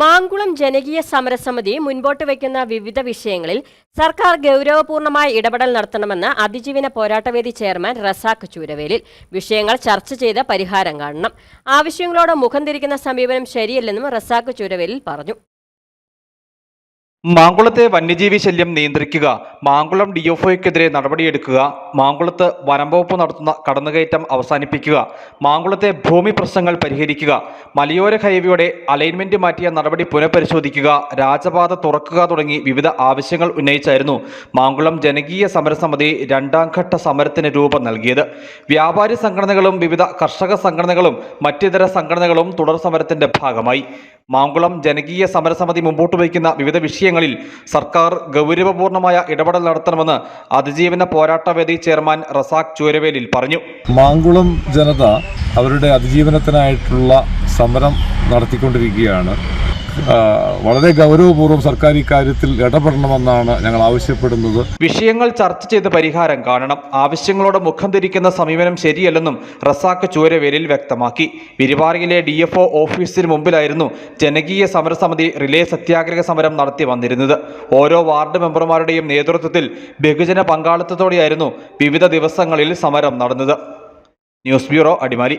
മാങ്കുളം ജനകീയ സമരസമിതി മുൻപോട്ട് വയ്ക്കുന്ന വിവിധ വിഷയങ്ങളിൽ സർക്കാർ ഗൗരവപൂർണമായ ഇടപെടൽ നടത്തണമെന്ന് അതിജീവന പോരാട്ടവേദി ചെയർമാൻ റസാഖ് ചൂരവേലിൽ വിഷയങ്ങൾ ചർച്ച ചെയ്ത് പരിഹാരം കാണണം. ആവശ്യങ്ങളോട് മുഖം തിരിക്കുന്ന സമീപനം ശരിയല്ലെന്നും റസാഖ് ചൂരവേലിൽ പറഞ്ഞു. മാങ്കുളത്തെ വന്യജീവി ശല്യം നിയന്ത്രിക്കുക. മാങ്കുളം ഡിഒഫോയ്ക്കെതിരെ നടപടിയെടുക്കുക. മാങ്കുളത്ത് വനംവകുപ്പ് നടത്തുന്ന കടന്നുകയറ്റം അവസാനിപ്പിക്കുക. മാങ്കുളത്തെ ഭൂമി പ്രശ്നങ്ങൾ പരിഹരിക്കുക. മലയോര ഹൈവേയുടെ അലൈൻമെന്റ് മാറ്റിയ നടപടി പുനഃപരിശോധിക്കുക. രാജപാത തുറക്കുക തുടങ്ങി വിവിധ ആവശ്യങ്ങൾ ഉന്നയിച്ചായിരുന്നു മാങ്കുളം ജനകീയ സമരസമിതി രണ്ടാം ഘട്ട സമരത്തിന് രൂപം നൽകിയത്. വ്യാപാരി സംഘടനകളും വിവിധ കർഷക സംഘടനകളും മറ്റിതര സംഘടനകളും തുടർ സമരത്തിന്റെ ഭാഗമായി. മാങ്കുളം ജനകീയ സമരസമിതി മുമ്പോട്ട് വയ്ക്കുന്ന വിവിധ വിഷയങ്ങളിൽ സർക്കാർ ഗൗരവപൂർണമായ ഇടപെടൽ നടത്തണമെന്ന് അതിജീവന പോരാട്ടവേദി ചെയർമാൻ റസാഖ് ചൂരവേലിൽ പറഞ്ഞു. മാങ്കുളം ജനത അവരുടെ അതിജീവനത്തിനായിട്ടുള്ള സമരം നടത്തിക്കൊണ്ടിരിക്കുകയാണ്. വളരെ ഗൗരവപൂർവം സർക്കാർ ഇക്കാര്യത്തിൽ ഇടപെടണമെന്നാണ് ഞങ്ങൾ ആവശ്യപ്പെടുന്നത്. വിഷയങ്ങൾ ചർച്ച ചെയ്ത് പരിഹാരം കാണണം. ആവശ്യങ്ങളോട് മുഖം തിരിക്കുന്ന സമീപനം ശരിയല്ലെന്നും റസാഖ് ചൂരവേലിൽ വ്യക്തമാക്കി. വിരിവാറിയിലെ ഡി എഫ് ഓഫീസിന് മുമ്പിലായിരുന്നു ജനകീയ സമരസമിതി റിലേ സത്യാഗ്രഹ സമരം നടത്തി വന്നിരുന്നത്. ഓരോ വാർഡ് മെമ്പർമാരുടെയും നേതൃത്വത്തിൽ ബഹുജന പങ്കാളിത്തത്തോടെയായിരുന്നു വിവിധ ദിവസങ്ങളിൽ സമരം നടന്നത്. News bureau Adimali.